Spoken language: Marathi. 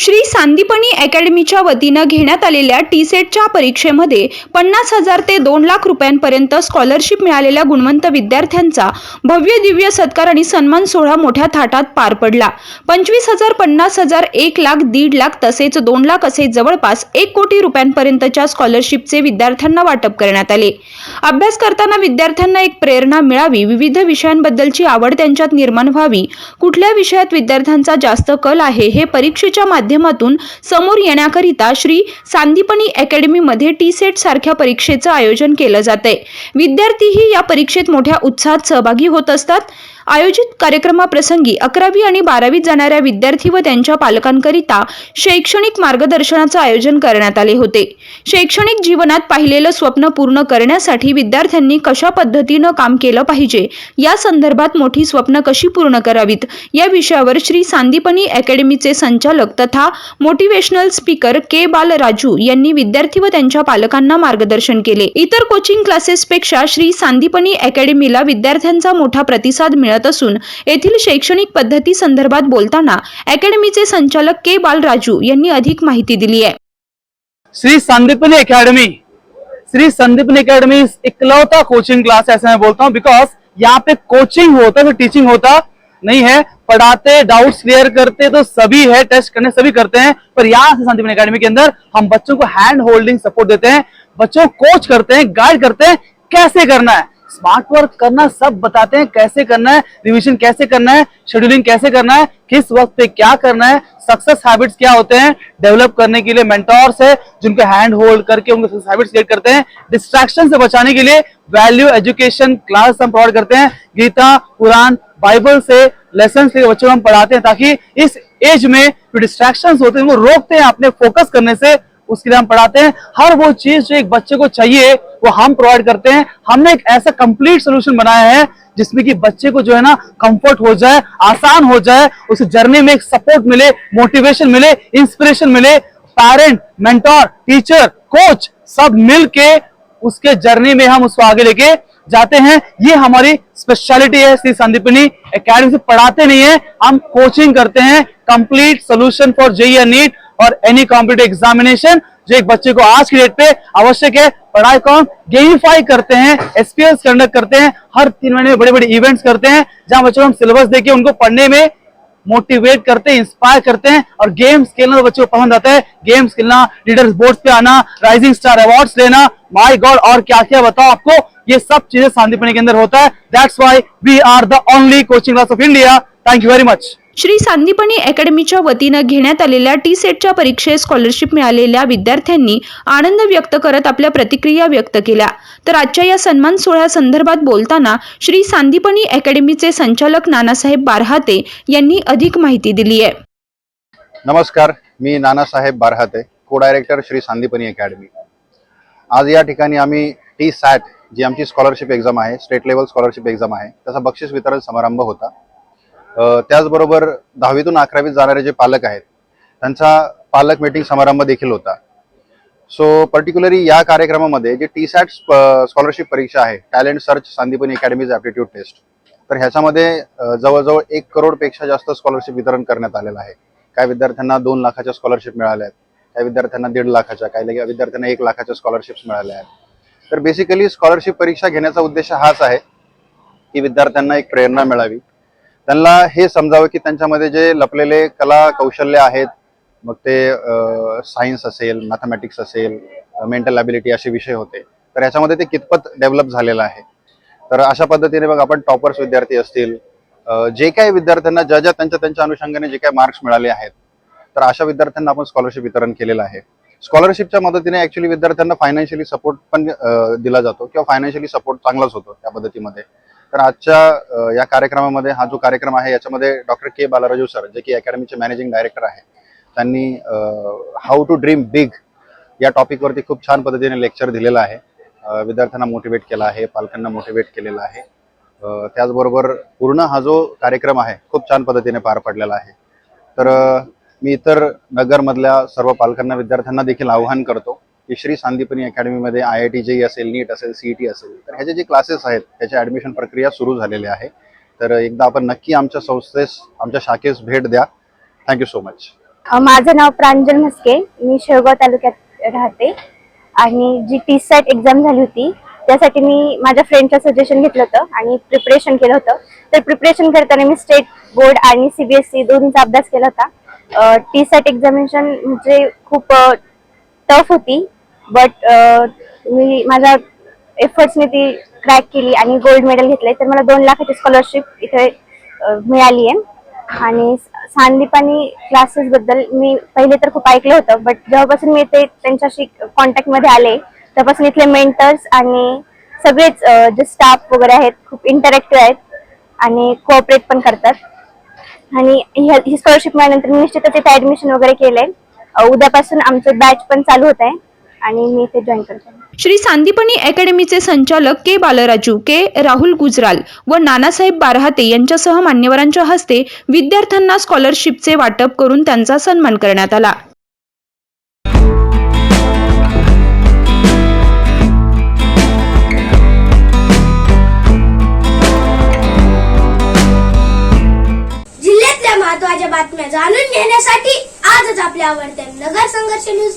श्री सांदीपनी अकॅडमीच्या वतीनं घेण्यात आलेल्या टी सेटच्या परीक्षेमध्ये पन्नास हजार ते दोन लाख रुपयांपर्यंत स्कॉलरशिप मिळालेल्या गुणवंत विद्यार्थ्यांचा भव्य दिव्य सत्कार आणि सन्मान सोहळा मोठ्या थाटात पार पडला. पंचवीस हजार पन्नास हजार एक लाख दीड लाख तसेच दोन लाख असे जवळपास एक कोटी रुपयांपर्यंतच्या स्कॉलरशिपचे विद्यार्थ्यांना वाटप करण्यात आले. अभ्यास करताना विद्यार्थ्यांना एक प्रेरणा मिळावी विविध विषयांबद्दलची आवड त्यांच्यात निर्माण व्हावी. कुठल्या विषयात विद्यार्थ्यांचा जास्त कल आहे हे परीक्षेच्या माध्यमातून माध्यमातून समोर येण्याकरिता श्री सांदीपनी अकॅडमीमध्ये टी सेट सारख्या परीक्षेचं आयोजन केलं जातंय. विद्यार्थीही या परीक्षेत मोठ्या उत्साहात सहभागी होत असतात. आयोजित कार्यक्रमाप्रसंगी अकरावी आणि बारावीत जाणाऱ्या विद्यार्थी व त्यांच्या पालकांकरिता शैक्षणिक मार्गदर्शनाचं आयोजन करण्यात आले होते. शैक्षणिक जीवनात पाहिलेलं स्वप्न पूर्ण करण्यासाठी विद्यार्थ्यांनी कशा पद्धतीनं काम केलं पाहिजे? या संदर्भात मोठी स्वप्न कशी पूर्ण करावीत? या विषयावर श्री सांदीपनी अकॅडमीचे संचालक तथा मोटिवेशनल स्पीकर के बाल राजू यांनी विद्यार्थी व त्यांच्या पालकांना मार्गदर्शन केले. इतर कोचिंग क्लासेसपेक्षा श्री सांदीपनी अकॅडमीला विद्यार्थ्यांचा मोठा प्रतिसाद मिळत असून येथील शैक्षणिक पद्धती संदर्भात बोलताना अकॅडमीचे संचालक के बालराजू यांनी अधिक माहिती दिली आहे. श्री संदीपनी एकेडमी श्री संदीपनी एकेडमी इकलौता कोचिंग क्लास ऐसा मैं बोलता हूँ बिकॉज यहाँ पे कोचिंग होता है टीचिंग होता नहीं है पढ़ाते डाउट्स क्लियर करते तो सभी है टेस्ट करने सभी करते हैं पर यहाँ से संदीपनी अकेडमी के अंदर हम बच्चों को हैंड होल्डिंग सपोर्ट देते हैं बच्चों को कोच करते हैं गाइड करते हैं कैसे करना है? स्मार्ट वर्क करना सब बताते हैं कैसे करना है, रिवीजन कैसे करना है शेड्यूलिंग कैसे करना है, किस वक्त पे क्या करना है सक्सेस हैबिट्स क्या होते हैं डेवलप करने के लिए मेंटोर्स है, जिनको हैंड होल्ड करके उनको सक्सेस हैबिट्स क्रिएट करते हैं डिस्ट्रैक्शन से बचाने के लिए वैल्यू एजुकेशन क्लास हम प्रोवाइड करते हैं, गीता, कुरान बाइबल से लेसन से बच्चों को हम पढ़ाते हैं ताकि इस एज में जो डिस्ट्रैक्शन होते हैं वो रोकते हैं अपने फोकस करने से उसके लिए हम पढ़ाते हैं। हर वो चीज़ जो एक बच्चे को चाहिए, वो हम प्रोवाइड करते हैं। हमने एक ऐसा कंप्लीट सोल्यूशन बनाया है, जिसमें कि बच्चे को जो है ना कंफर्ट हो जाए, आसान हो जाए, उस जर्नी में एक सपोर्ट मिले मोटिवेशन मिले इंस्पिरेशन मिले। पेरेंट मेंटोर टीचर कोच सब मिल के उसके जर्नी में हम उसको आगे लेके जाते हैं। ये हमारी स्पेशलिटी है, श्री संदीपनी। अकेडमी से पढ़ाते नहीं है, हम कोचिंग करते हैं। Complete solution for JEE NEET और एनी कॉम्पिटेटिव एग्जामिनेशन जो एक बच्चे को आज की डेट पे आवश्यक है, पढ़ाई कौन गेमिफाई करते हैं एसपीएस कंडक्ट करते हैं, हर तीन महीने में बड़े बड़े इवेंट्स करते हैं, जहाँ बच्चों को हम सिलेबस देके उनको पढ़ने में मोटिवेट करते हैं इंस्पायर करते हैं और गेम्स खेलना तो बच्चों को पसंद आता है। गेम्स खेलना लीडर्स बोर्ड पे आना राइजिंग स्टार अवार्ड्स लेना माय गॉड और क्या क्या बताओ आपको? ये सब चीज़ें शांतिपनी के अंदर होता है। That's why we are the only coaching class of India thank you very much Shri Sandipani अकॅडमीच्या वतीनं घेण्यात आलेल्या टी सेटच्या परीक्षेत स्कॉलरशिप मिळालेल्या विद्यार्थ्यांनी आनंद व्यक्त करत आपल्या प्रतिक्रिया व्यक्त केल्या. तर आजच्या या सन्मान सोहळ्यासंदर्भात बोलताना श्री सांदीपनी अकॅडमीचे संचालक नानासाहेब बारहाते यांनी अधिक माहिती दिली आहे. नमस्कार मी नानासाहेब बारहाते को डायरेक्टर श्री सांदीपनी अकॅडमी. आज या ठिकाणी आम्ही टी सॅट जी आमची स्कॉलरशिप एक्झाम आहे स्टेट लेवल स्कॉलरशिप एक्झाम आहे त्याचा बक्षीस वितरण समारंभ होता. त्याचबरोबर दहावीतून अकरावीत जाणारे जे पालक आहेत त्यांचा पालक मीटिंग समारंभ देखील होता. सो पर्टिक्युलरली या कार्यक्रमामध्ये जे टी सॅट स्कॉलरशिप परीक्षा आहे talent search Sandipani academy's aptitude test तर ह्याच्यामध्ये जवळजवळ एक करोडपेक्षा जास्त स्कॉलरशिप वितरण करण्यात आलेलं आहे. काही विद्यार्थ्यांना दोन लाखाच्या स्कॉलरशिप मिळाल्या आहेत काही विद्यार्थ्यांना दीड लाखाच्या काही विद्यार्थ्यांना एक लाखाच्या स्कॉलरशिप्स मिळाल्या आहेत. तर बेसिकली स्कॉलरशिप परीक्षा घेण्याचा उद्देश हाच आहे की विद्यार्थ्यांना एक प्रेरणा मिळावी. त्यांना हे समजावं की त्यांच्यामध्ये जे लपलेले कला कौशल्य आहेत मग ते सायन्स असेल मॅथमॅटिक्स असेल मेंटल ॲबिलिटी असे विषय होते. तर याच्यामध्ये ते कितपत डेव्हलप झालेलं आहे? तर अशा पद्धतीने मग आपण टॉपर्स विद्यार्थी असतील जे काही विद्यार्थ्यांना ज्या ज्या त्यांच्या त्यांच्या अनुषंगाने जे काही मार्क्स मिळाले आहेत तर अशा विद्यार्थ्यांना आपण स्कॉलरशिप वितरण केलेलं आहे. स्कॉलरशिपच्या मदतीने ऍक्च्युली विद्यार्थ्यांना फायनान्शियली सपोर्ट पण दिला जातो किंवा फायनान्शियली सपोर्ट चांगलाच होतो त्या पद्धतीमध्ये. तर आजच्या या कार्यक्रमामध्ये हा जो कार्यक्रम आहे याच्यामध्ये डॉक्टर के बालाराजू सर जे की अकॅडमीचे मॅनेजिंग डायरेक्टर आहे त्यांनी हाऊ टू ड्रीम बिग या टॉपिकवरती खूप छान पद्धतीने लेक्चर दिलेलं आहे. विद्यार्थ्यांना मोटिवेट केलं आहे पालकांना मोटिवेट केलेलं आहे. त्याचबरोबर पूर्ण हा जो कार्यक्रम आहे खूप छान पद्धतीने पार पडलेला आहे. तर मी इतर नगरमधल्या सर्व पालकांना विद्यार्थ्यांना देखील आवाहन करतो की श्री सांदीपनी अकॅडमीमध्ये आय आय टी जे असेल नीट असेल सी टी असेल तर ह्याचे जे क्लासेस आहेत त्याची ॲडमिशन प्रक्रिया सुरू झालेली आहे. तर एकदा आपण नक्की आमच्या संस्थेस आमच्या शाखेस भेट द्या. थँक्यू सो मच माझं नाव प्रांजल म्हस्के. मी शेवगाव तालुक्यात राहते. आणि जी टी सॅट एक्झाम झाली होती त्यासाठी मी माझ्या फ्रेंडचं सजेशन घेतलं होतं आणि प्रिपरेशन केलं होतं. तर प्रिपरेशन करताना मी स्टेट बोर्ड आणि सीबीएसई दोन्हीचा अभ्यास केला होता. टी सॅट एक्झामिनेशन म्हणजे खूप टफ होती. बट uh, मी माझ्या एफर्ट्सने ती क्रॅक केली आणि गोल्ड मेडल घेतलंय. तर मला दोन लाखाची स्कॉलरशिप इथे मिळाली आहे. आणि सांदीपानी क्लासेस बद्दल मी पहिले तर खूप ऐकलं होतं बट जेव्हापासून मी ते त्यांच्याशी कॉन्टॅक्टमध्ये आले तेव्हापासून इथले मेंटर्स आणि सगळेच जे स्टाफ वगैरे आहेत खूप इंटरॅक्टिव्ह आहेत आणि कोऑपरेट पण करतात. आणि ह्या- ही स्कॉलरशिप मिळाल्यानंतर मी निश्चितच इथे ऍडमिशन वगैरे केलंय. आहे उद्यापासून आमचं बॅच पण चालू होत आहे. आणि मी इथे जॉईन करते. श्री सांदीपनी अकॅडमीचे संचालक के बालराजू के राहुल गुजराल व नानासाहेब बारहाते यांच्यासह मान्यवरांच्या हस्ते विद्यार्थ्यांना स्कॉलरशिपचे वाटप करून त्यांचा सन्मान करण्यात आला. जिल्ह्यातल्या महत्त्वाच्या बातम्या जाणून घेण्यासाठी आजच आपल्या आवडत्या नगर संघर्ष न्यूज